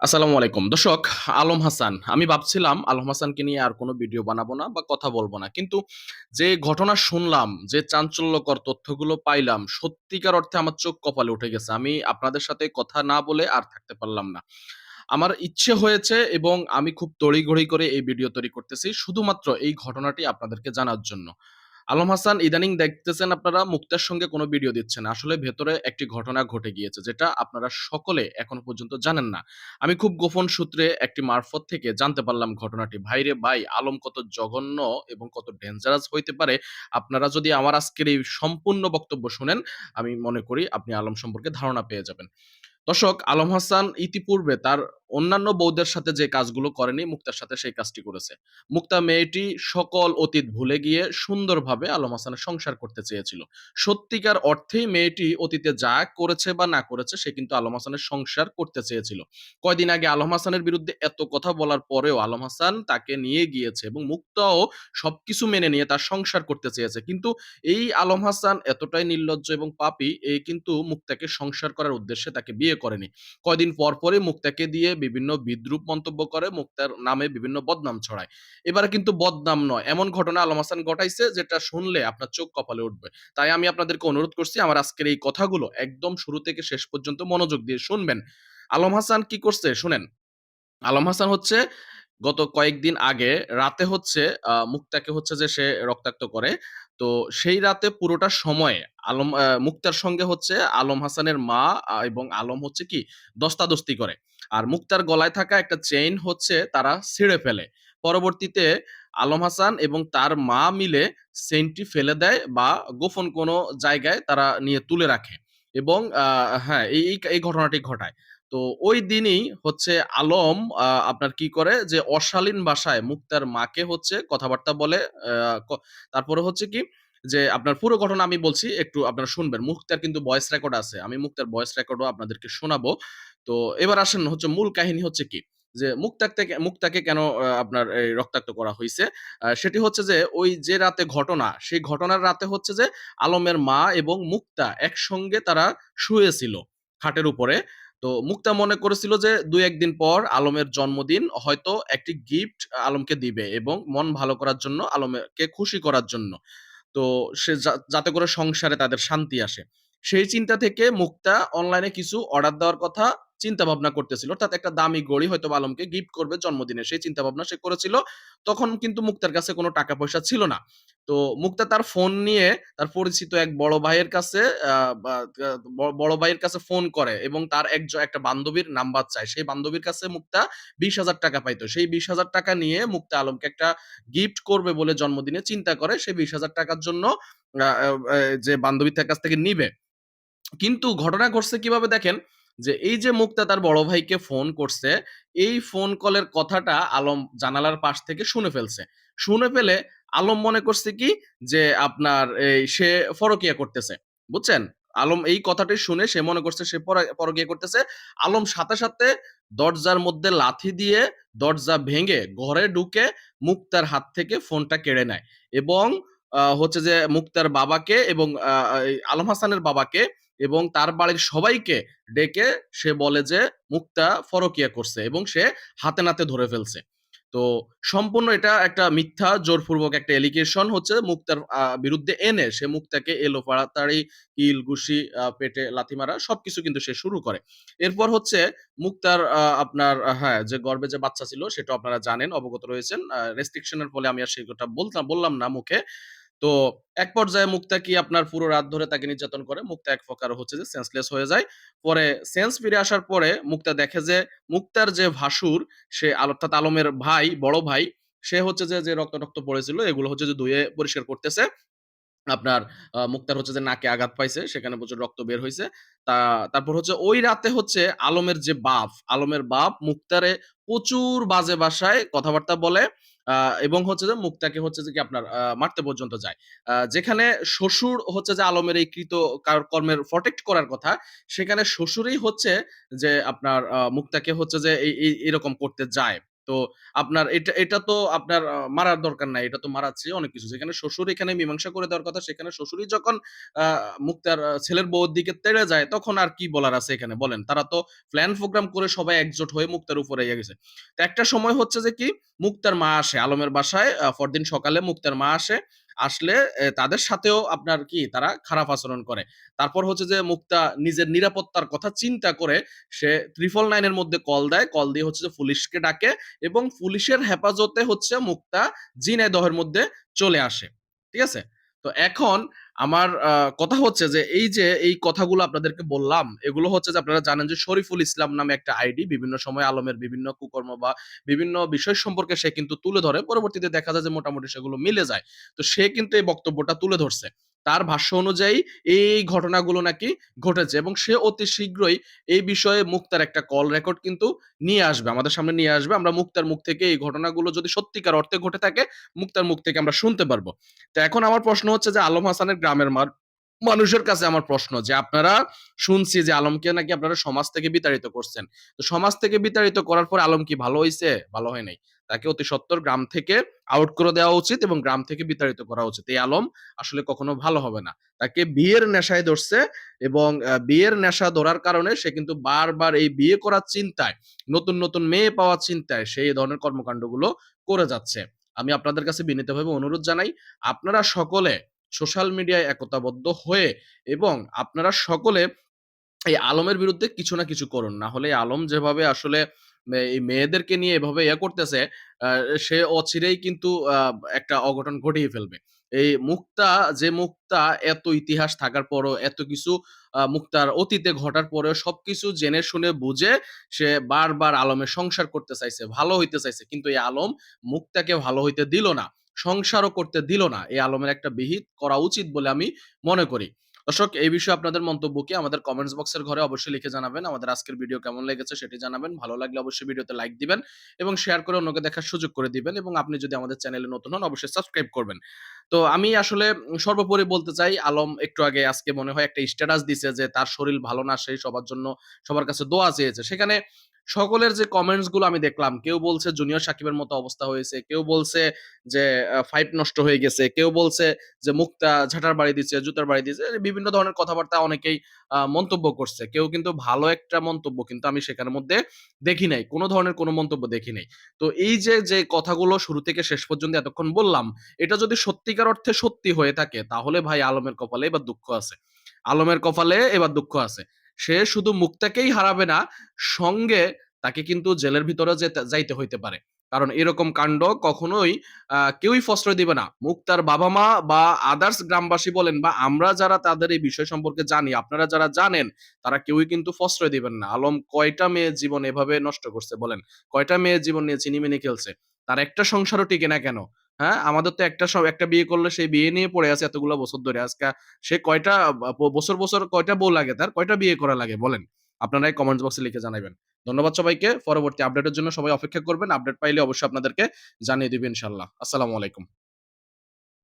আসসালামু আলাইকুম। দর্শক, আলম হাসান। আমি ভাবছিলাম আলম হাসানকে নিয়ে আর কোনো ভিডিও বানাবো না বা কথা বলব না। কিন্তু যে ঘটনা শুনলাম, যে চাঞ্চল্যকর তথ্যগুলো পাইলাম, সত্যিকার অর্থে আমার চোখ কপালে উঠে গেছে। আমি আপনাদের সাথে কথা না বলে আর থাকতে পারলাম না। আমার ইচ্ছে হয়েছে এবং আমি খুব তড়িঘড়ি করে এই ভিডিও তৈরি করতেছি শুধুমাত্র এই ঘটনাটি আপনাদেরকে জানার জন্য। আলম হাসান ইদানিং দেখতেছেন আপনারা মুক্তার সঙ্গে কোনো ভিডিও দিচ্ছেন আসলে ভেতরে একটি ঘটনা ঘটে গিয়েছে যেটা আপনারা সকলে এখনও পর্যন্ত জানেন না। আমি খুব গোপন সূত্রে একটি মারফত থেকে জানতে পারলাম ঘটনাটি। ভাইরে ভাই আলম কত জঘন্য এবং কত ডেঞ্জারাস হইতে পারে আপনারা যদি আমার আজকের এই সম্পূর্ণ বক্তব্য শোনেন, আমি মনে করি আপনি আলম সম্পর্কে ধারণা পেয়ে যাবেন। দর্শক, আলম হাসান ইতিপূর্বে তার অন্যান্য বউদের সাথে যে কাজগুলো করেনি, মুক্তার সাথে সেই কাজটি করেছে। মুক্তা মেয়েটি সকল অতীত ভুলে গিয়ে সুন্দরভাবে আলম হাসানের সংসার করতে চেয়েছিল। সত্যিকার অর্থেই মেয়েটি অতীতে যা করেছে বা না করেছে সে কিন্তু আলম হাসানের সংসার করতে চেয়েছিল। কয়দিন আগে আলম হাসানের বিরুদ্ধে এত কথা বলার পরেও আলম হাসান তাকে নিয়ে গিয়েছে এবং মুক্তাও সবকিছু মেনে নিয়ে তার সংসার করতে চেয়েছে। কিন্তু এই আলম হাসান এতটাই নির্লজ্জ এবং পাপী, এই কিন্তু মুক্তাকে সংসার করার উদ্দেশ্যে তাকে বিয়ে করেনি। কয়দিন পর পরে মুক্তাকে দিয়ে বিভিন্ন বিদ্রূপ মন্তব্য করে, মুক্তার নামে বিভিন্ন বদনাম ছড়ায়। এবারে কিন্তু বদনাম নয়, এমন ঘটনা আলম হাসান ঘটাইছে যেটা শুনলে আপনার চোখ কপালে উঠবে। তাই আমি আপনাদেরকে অনুরোধ করছি আমার আজকের এই কথাগুলো একদম শুরু থেকে শেষ পর্যন্ত মনোযোগ দিয়ে শুনবেন। আলম হাসান কি করছে শুনেন। আলম হাসান হচ্ছে গত কয়েকদিন আগে রাতে হচ্ছে মুক্তাকে হচ্ছে যে সে রক্তাক্ত করে। তো সেই রাতে পুরোটা সময় আলম মুক্তার সঙ্গে হচ্ছে আলম হাসানের মা এবং আলম হচ্ছে কি দস্তাদস্তি করে। আর মুক্তার গলায় থাকা একটা চেইন হচ্ছে তারা ছিঁড়ে ফেলে। পরবর্তীতে আলম হাসান এবং তার মা মিলে চেইনটি ফেলে দেয় বা গোপন কোনো জায়গায় তারা নিয়ে তুলে রাখে। এবং হ্যাঁ, এই এই ঘটনাটি ঘটায়। তো ওই দিনই হচ্ছে আলম আপনার কি করে যে অশালীন ভাষায় মুক্তার মাকে হচ্ছে কথাবার্তা বলে তারপরে হচ্ছে কি যে আপনার পুরো ঘটনা আমি বলছি একটু আপনারা শুনবেন। মুক্তার কিন্তু ভয়েস রেকর্ড আছে। আমি মুক্তার ভয়েস রেকর্ডও আপনাদেরকে শোনাবো। তো এবার আসেন হচ্ছে মূল কাহিনী হচ্ছে কি? যে মুক্তাক মুক্তাকে কেন আপনার এই রক্তাক্ত করা হয়েছে সেটি হচ্ছে যে ওই যে রাতে ঘটনা, সেই ঘটনার রাতে হচ্ছে যে আলমের মা এবং মুক্তা একসঙ্গে তারা শুয়েছিল খাটের উপরে। তো মুক্তা মনে করেছিল যে ২-১ পর আলমের জন্মদিন হয়তো একটি গিফট আলমকে দিবে এবং মন ভালো করার জন্য আলমকে খুশি করার জন্য। তো সে যাতে করে সংসারে তাদের শান্তি আসে। সেই চিন্তা থেকে মুক্তা অনলাইনে কিছু অর্ডার দেওয়ার কথা চিন্তা ভাবনা করতেছিল। অর্থাৎ একটা দামি গড়ি হয়তো আলমকে গিফট করবে জন্মদিনে। সেই চিন্তা ভাবনা সে করেছিল। তখন কিন্তু মুক্তার কাছে কোনো টাকা পয়সা ছিল না। তো মুক্তা তার ফোন নিয়ে তার পরিচিত এক বড় ভাইয়ের কাছে বড় ভাইয়ের কাছে ফোন করে এবং তার একজ একটা বান্ধবীর নাম্বার চায়। সেই বান্ধবীর কাছে মুক্তা ৳২০,০০০ পাইতো। সেই ৳২০,০০০ নিয়ে মুক্তা আলমকে একটা গিফট করবে বলে জন্মদিনে চিন্তা করে। সে ৳২০,০০০ র জন্য আ আ যে বান্ধবীর কাছ থেকে নিবে। কিন্তু ঘটনা ঘটছে কীভাবে দেখেন, যে এই যে মুক্তা তার বড় ভাইকে ফোন করছে, এই ফোন কলের কথাটা আলম জানালার পাশ থেকে শুনে ফেলছে। শুনে ফেলে আলম মনে করছে কি যে আপনার এই সে পরকিয়া করতেছে। বুঝছেন? আলম এই কথাটি শুনে সে মনে করছে সে পরা পরকিয়া করতেছে। আলম সাথে, সাথে দরজার মধ্যে লাথি দিয়ে দরজা ভেঙে ঘরে ঢুকে মুক্তার হাত থেকে ফোনটা কেড়ে নেয় এবং হচ্ছে যে মুক্তার বাবাকে এবং আলম হাসানের বাবাকে এবং তার বাড়ির সবাইকে ডেকে সে বলে যে মুক্তা পরকিয়া করছে এবং সে হাতে নাতে ধরে ফেলছে। তো সম্পূর্ণ এটা একটা মিথ্যা জোরপূর্বক একটা এলিগেশন হচ্ছে মুক্তার বিরুদ্ধে এনে সে মুক্তাকে এলোপাতাড়ি কিল, ঘুষি, আ পেটে লাথি মারা সবকিছু কিন্তু সে শুরু করে। এরপর হচ্ছে মুক্তার আপনার হ্যাঁ, যে গর্বে যে বাচ্চা ছিল সেটা আপনারা জানেন, অবগত রয়েছেন। আ রেস্ট্রিকশন ফলে আমি আর সেটা বলতাম বললাম না মুখে। তো এক পর্যায়ে মুক্তা কি আপনার পুরো রাত ধরে তাকে নির্যাতন করে। মুক্তা এক প্রকার হচ্ছে যে সেন্সলেস হয়ে যায়। পরে সেন্স ফিরে আসার পরে মুক্তা দেখে যে মুক্তার যে ভাসুর সে অর্থাৎ আলমের ভাই, বড় ভাই সে হচ্ছে যে, যে রক্ত-টক্ত পড়েছিল এগুলো হচ্ছে যে ধুয়ে পরিষ্কার করতেছে। আপনার মুক্তার হচ্ছে যে নাকে আঘাত পাইছে, সেখানে প্রচুর রক্ত বের হয়েছে তা তারপর হচ্ছে ওই রাতে হচ্ছে আলমের যে বাপ, আলমের বাপ মুক্তারে প্রচুর বাজে ভাষায় কথাবার্তা বলে এবং হচ্ছে যে মুক্তাকে হচ্ছে যে কি আপনার মারতে পর্যন্ত যায়। যেখানে শ্বশুর হচ্ছে যে আলমের এই কৃত কার কর্মের প্রটেক্ট করার কথা, সেখানে শ্বশুরই হচ্ছে যে আপনার মুক্তাকে হচ্ছে যে এই এরকম করতে যায়। তো আপনার এটা এটা তো আপনার মারার দরকার নাই। এটা তো মারার চেয়ে অনেক কিছু। যেখানে শ্বশুর এখানে মীমাংসা করে দেওয়ার কথা, সেখানে শ্বশুরই যখন মুক্তার ছেলের বউর দিকে তেড়ে যায়, তখন আর কি বলার আছে এখানে বলেন? তারা তো প্ল্যান প্রোগ্রাম করে সবাই একজোট হয়ে মুক্তার উপরে ইয়ে গেছে। তো একটা সময় হচ্ছে যে কি, মুক্তার মা আসে আলমের বাসায় পরদিন সকালে মুক্তার মা আসে। আসলে তাদের সাথেও আপনার কি, তারা খারাপ আচরণ করে। তারপর হচ্ছে যে, মুক্তা নিজের নিরাপত্তার কথা চিন্তা করে, সে ত্রিফল নাইনের মধ্যে কল দেয়। কল দিয়ে হচ্ছে যে, পুলিশকে ডাকে এবং পুলিশের হেফাজতে হচ্ছে মুক্তা ঝিনাইদহের মধ্যে চলে আসে। ঠিক আছে? তো এখন আমার কথা হচ্ছে যে এই যে এই কথাগুলো আপনাদেরকে বললাম, এগুলো হচ্ছে যে আপনারা জানেন যে শরীফুল ইসলাম নামে একটা আইডি বিভিন্ন সময় আলমের বিভিন্ন কুকর্ম বা বিভিন্ন বিষয় সম্পর্কে সে কিন্তু তুলে ধরে। পরবর্তীতে দেখা যায় যে মোটামুটি সেগুলো মিলে যায়। তো সে কিন্তু এই বক্তব্যটা তুলে ধরছে। তার ভাষ্য অনুযায়ী এই, ঘটনাগুলো নাকি ঘটেছে এবং সে অতি শীঘ্রই এই বিষয়ে মুক্তার একটা কল রেকর্ড কিন্তু নিয়ে আসবে। আমাদের সামনে নিয়ে আসবে। আমরা মুক্তার মুখ থেকে এই ঘটনাগুলো যদি সত্যিকার অর্থে ঘটে থাকে, মুক্তার মুখ থেকে আমরা শুনতে পারব। তো এখন আমার প্রশ্ন হচ্ছে যে আলম হাসানের গ্রামের মার মানুষের কাছে আমার প্রশ্ন যে আপনারা শুনছি যে আলমকে নাকি আপনারা সমাজ থেকে বিতাড়িত করছেন। তো সমাজ থেকে বিতাড়িত করার পর আলম কি ভালো হয়েছে ভালো হয় নাই। তাকে অতি সত্বর গ্রাম থেকে আউট করে দেওয়া উচিত এবং গ্রাম থেকে বিতাড়িত করা উচিত। এই আলম আসলে কখনো ভালো হবে না। তাকে বিয়ের নেশায় ধরছে এবং বিয়ের নেশা ধরার কারণে সে কিন্তু বারবার এই বিয়ে করার চিন্তায়, নতুন, নতুন মেয়ে পাওয়ার চিন্তায় সেই ধরনের কর্মকান্ডগুলো করে যাচ্ছে। আমি আপনাদের কাছে বিনীতভাবে অনুরোধ জানাই, আপনারা সকলে সোশ্যাল মিডিয়ায় একতাবদ্ধ হয়ে এবং আপনারা সকলে এই আলমের বিরুদ্ধে কিছু না কিছু করুন। না হলে আলম যেভাবে আসলে এই মেয়েদেরকে নিয়ে এভাবে ইয়ে করতেছে, সে অচিরেই কিন্তু একটা অঘটন ঘটিয়ে ফেলবে। এই মুক্তা যে মুক্তা এত ইতিহাস থাকার পরও এত কিছু মুক্তার অতীতে ঘটার পরেও সবকিছু জেনে শুনে বুঝে সে বারবার আলমের সংসার করতে চাইছে, ভালো হইতে চাইছে। কিন্তু এই আলম মুক্তাকে ভালো হইতে দিল না। সংসারও করতে দিল না। এই আলমের একটা বিহিত করা উচিত বলে আমি মনে করি। দর্শক এই বিষয়ে আপনাদের মন্তব্য কি? আমাদের কমেন্টস বক্সের ঘরে অবশ্যই লিখে জানাবেন। আমাদের আজকের ভিডিও কেমন লেগেছে সেটি জানাবেন। ভালো লাগলে অবশ্যই ভিডিওতে লাইক দিবেন এবং শেয়ার করে অন্যকে দেখার সুযোগ করে দিবেন এবং আপনি যদি আমাদের চ্যানেলে নতুন হন অবশ্যই সাবস্ক্রাইব করবেন। তো আমি আসলে সর্বোপরি বলতে চাই আলম একটু আগে আজকে মনে হয় একটা স্ট্যাটাস দিছে যে তার শরীর ভালো না, সেই সবার জন্য সবার কাছে দোয়া চেয়েছে। সেখানে সকলের যে কমেন্টসগুলো আমি দেখলাম, কেউ বলছে জুনিয়র সাকিবের মতো অবস্থা হয়েছে, কেউ বলছে যে ফাইট নষ্ট হয়ে গেছে, কেউ বলছে যে মুক্তা ঝাঁটার বাড়ি দিচ্ছে, জুতার বাড়ি দিচ্ছে। বিভিন্ন ধরনের কথাবার্তা অনেকেই মন্তব্য করছে। কেউ কিন্তু ভালো একটা মন্তব্য কিন্তু আমি সেখানের মধ্যে দেখি নাই। কোন ধরনের কোনো মন্তব্য দেখি নাই। তো এই যে, যে কথাগুলো শুরু থেকে শেষ পর্যন্ত এতক্ষণ বললাম, এটা যদি সত্যিকার অর্থে সত্যি হয়ে থাকে তাহলে ভাই আলমের কপালে এবার দুঃখ আছে। আলমের কপালে এবার দুঃখ আছে। সে শুধু মুক্তাকেই হারাবে না, সঙ্গে তাকে কিন্তু জেলের ভিতরে যাইতে হইতে পারে। কারণ এরকম কাণ্ড কখনোই কেউই প্রশ্রয় দিবে না। মুক্তার বাবা-মা বা আদার্স গ্রামবাসী বলেন বা আমরা যারা তাদের এই বিষয় সম্পর্কে জানি, আপনারা যারা জানেন, তারা কেউই কিন্তু প্রশ্রয় দিবেন না। আলম কয়টা মেয়ের জীবন এভাবে নষ্ট করছে বলেন? কয়টা মেয়ের জীবন নিয়ে ছিনিমিনি খেলছে? তার একটা সংসারও টিকে না কেন? হ্যাঁ? আমাদের তো একটা সব একটা বিয়ে করলে সেই বিয়ে নিয়ে পড়ে আছে এতগুলো বছর ধরে। আজকে সে কয়টা বছর, বছর কয়টা বউ লাগে তার? কয়টা বিয়ে করা লাগে বলেন? আপনারাই কমেন্টস বক্সে লিখে জানাবেন ধন্যবাদ সবাইকে। পরবর্তী আপডেটের জন্য সবাই অপেক্ষা করবেন। আপডেট পাইলে অবশ্যই আপনাদেরকে জানিয়ে দিবেন ইনশাআল্লাহ। আসসালামু আলাইকুম।